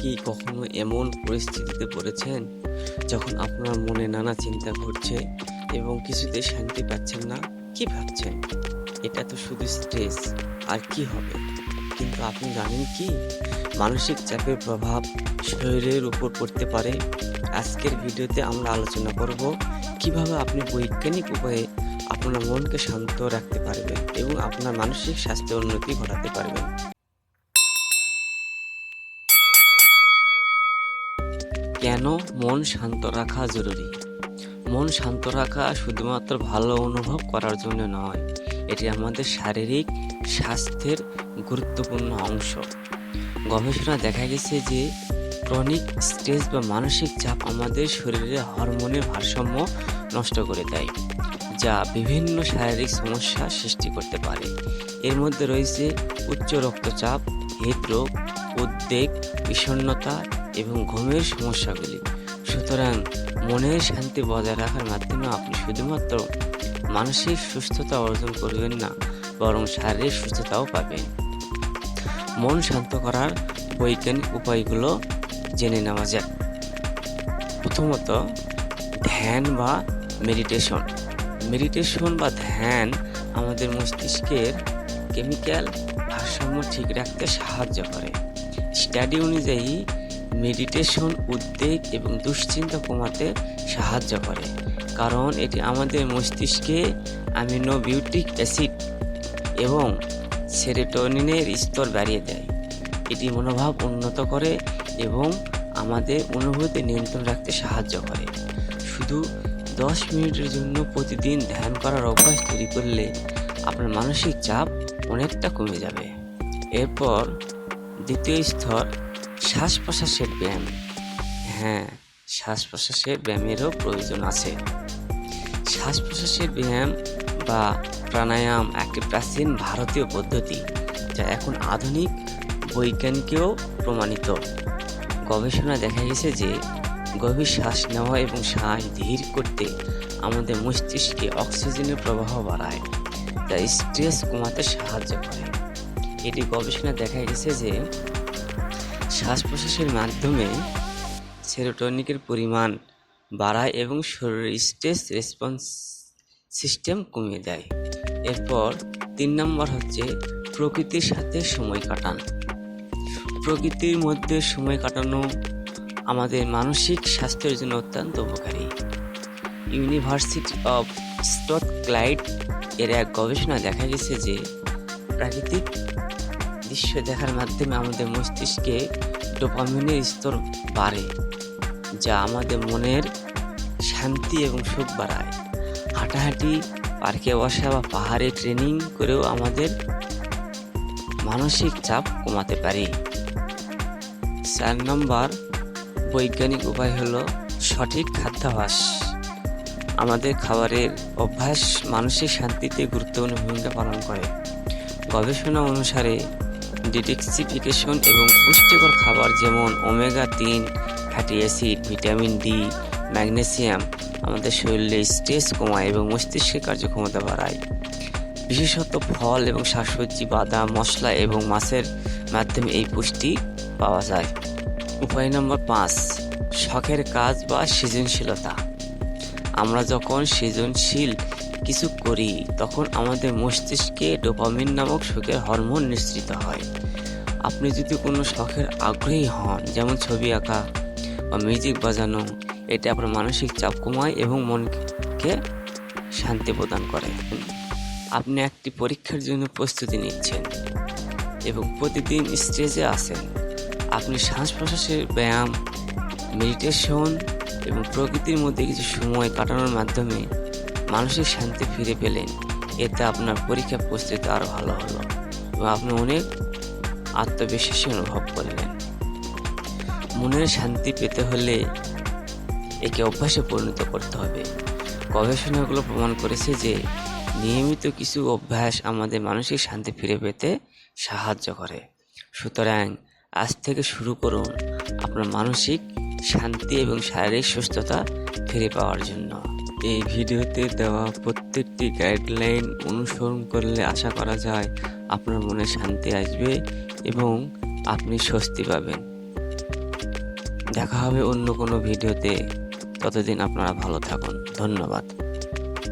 কি কখনো এমন পরিস্থিতিতে পড়েছেন যখন আপনার মনে নানা চিন্তা ঘটছে এবং কিছুতে শান্তি পাচ্ছেন না? কি ভাবছেন? এটা তো শুধু স্ট্রেস আর কি হবে? কিন্তু আপনি জানেন কি? মানসিক চাপের প্রভাব শরীরের উপর পড়তে পারে। আজকের ভিডিওতে আমরা আলোচনা করব কীভাবে আপনি বৈজ্ঞানিক উপায়ে আপনার মনকে শান্ত রাখতে পারবেন এবং আপনার মানসিক স্বাস্থ্যের উন্নতি ঘটাতে পারবেন। কেন মন শান্ত রাখা জরুরি? মন শান্ত রাখা শুধুমাত্র ভালো অনুভব করার জন্য নয়, এটি আমাদের শারীরিক স্বাস্থ্যের গুরুত্বপূর্ণ অংশ। গবেষণা দেখা গেছে যে, ক্রনিক স্ট্রেস বা মানসিক চাপ আমাদের শরীরে হরমোনের ভারসাম্য নষ্ট করে দেয়, যা বিভিন্ন শারীরিক সমস্যা সৃষ্টি করতে পারে। এর মধ্যে রয়েছে উচ্চ রক্তচাপ, হৃদরোগ, উদ্বেগ, বিষণ্ণতা এবং ঘুমের সমস্যাগুলি। সুতরাং মনের শান্তি বজায় রাখার মাধ্যমে আপনি শুধুমাত্র মানসিক সুস্থতা অর্জন করবেন না, বরং শারীরিক সুস্থতাও পাবেন। মন শান্ত করার বৈজ্ঞানিক উপায়গুলো জেনে নেওয়া যায় প্রথমত, ধ্যান বা মেডিটেশন। মেডিটেশন বা ধ্যান আমাদের মস্তিষ্কের কেমিক্যাল ভারসাম্য ঠিক রাখতে সাহায্য করে। স্টাডি অনুযায়ী মেডিটেশন উদ্বেগ এবং দুশ্চিন্তা কমাতে সাহায্য করে। কারণ এটি আমাদের মস্তিষ্কে অ্যামিনো বিউটিক অ্যাসিড এবং সেরেটোনিনের স্তর বাড়িয়ে দেয়। এটি মনোভাব উন্নত করে এবং আমাদের অনুভূতি নিয়ন্ত্রণ রাখতে সাহায্য করে। শুধু দশ মিনিটের জন্য প্রতিদিন ধ্যান করার অভ্যাস তৈরি করলে আপনার মানসিক চাপ অনেকটা কমে যাবে। এরপর দ্বিতীয় স্তর শ্বাস প্রশ্বাসের ব্যায়াম। হ্যাঁ শ্বাস প্রশ্বাসের ব্যায়ামেরও প্রয়োজন আছে। শ্বাস প্রশ্বাসের ব্যায়াম বা প্রাণায়াম একটি প্রাচীন ভারতীয় পদ্ধতি যা এখন আধুনিক বৈজ্ঞানিকেও প্রমাণিত। গবেষণায় দেখা গেছে যে গভীর শ্বাস নেওয়া এবং শ্বাস ধীর করতে আমাদের মস্তিষ্কে অক্সিজেনের প্রবাহ বাড়ায়, যা স্ট্রেস কমাতে সাহায্য করে। এটি গবেষণায় দেখা গেছে যে শ্বাস প্রশ্বাসের মাধ্যমে সেরোটনিকের পরিমাণ বাড়ায় এবং শরীরের স্ট্রেস রেসপন্স সিস্টেম কমিয়ে দেয়। এরপর তিন নম্বর হচ্ছে প্রকৃতির সাথে সময় কাটান। প্রকৃতির মধ্যে সময় কাটানো আমাদের মানসিক স্বাস্থ্যের জন্য অত্যন্ত উপকারী। ইউনিভার্সিটি অফ স্টট ক্লাইড এর এক গবেষণা দেখা গেছে যে প্রাকৃতিক দৃশ্য দেখার মাধ্যমে আমাদের মস্তিষ্কে ডোপামিনের স্তর বাড়ে, যা আমাদের মনের শান্তি এবং সুখ বাড়ায়। হাঁটাহাঁটি, পার্কে বসা বা পাহাড়ে ট্রেনিং করেও আমাদের মানসিক চাপ কমাতে পারি। চার নম্বর বৈজ্ঞানিক উপায় হলো সঠিক খাদ্যাভ্যাস আমাদের খাবারের অভ্যাস মানসিক শান্তিতে গুরুত্বপূর্ণ ভূমিকা পালন করে। গবেষণা অনুসারে ডিটক্সিফিকেশন এবং পুষ্টিকর খাবার যেমন ওমেগা তিন fatty acid vitamin D magnesium আমাদের শরীরে স্ট্রেস কমায় এবং মস্তিষ্কের কার্যক্ষমতা বাড়ায়। বিশেষত ফল এবং শাকসবজি, বাদাম, মশলা এবং মাছের মাধ্যমে এই পুষ্টি পাওয়া যায়। উপায় নম্বর পাঁচ, শখের কাজ বা সৃজনশীলতা। আমরা যখন সৃজনশীল কিছু করি, তখন আমাদের মস্তিষ্কে ডোপামিন নামক সুখের হরমোন নিঃসৃত হয়। আপনি যদি কোনো শখের আগ্রহী হন, যেমন ছবি আঁকা বা মিউজিক বাজানো এটা আপনার মানসিক চাপ কমায় এবং মনকে শান্তি প্রদান করে। আপনি একটি পরীক্ষার জন্য প্রস্তুতি নিচ্ছেন এবং প্রতিদিন স্টেজে আসেন আপনি শ্বাস প্রশ্বাসের ব্যায়াম মেডিটেশন এবং প্রকৃতির মধ্যে কিছু সময় কাটানোর মাধ্যমে মানসিক শান্তি ফিরে পেলেন। এতে আপনার পরীক্ষা প্রস্তুতি আরও ভালো হলো এবং আপনি অনেক আত্মবিশ্বাসী অনুভব করলেন। মনের শান্তি পেতে হলে একে অভ্যাসে পরিণত করতে হবে। গবেষণাগুলো প্রমাণ করেছে যে নিয়মিত কিছু অভ্যাস আমাদের মানসিক শান্তি ফিরে পেতে সাহায্য করে। সুতরাং আজ থেকে শুরু করুন আপনার মানসিক শান্তি এবং শারীরিক সুস্থতা ফিরে পাওয়ার জন্য। এই ভিডিওতে দেওয়া প্রত্যেকটি গাইডলাইন অনুসরণ করলে আশা করা যায় আপনার মনে শান্তি আসবে এবং আপনি স্বস্তি পাবেন। দেখা হবে অন্য কোনো ভিডিওতে। ততদিন আপনারা ভালো থাকুন। ধন্যবাদ।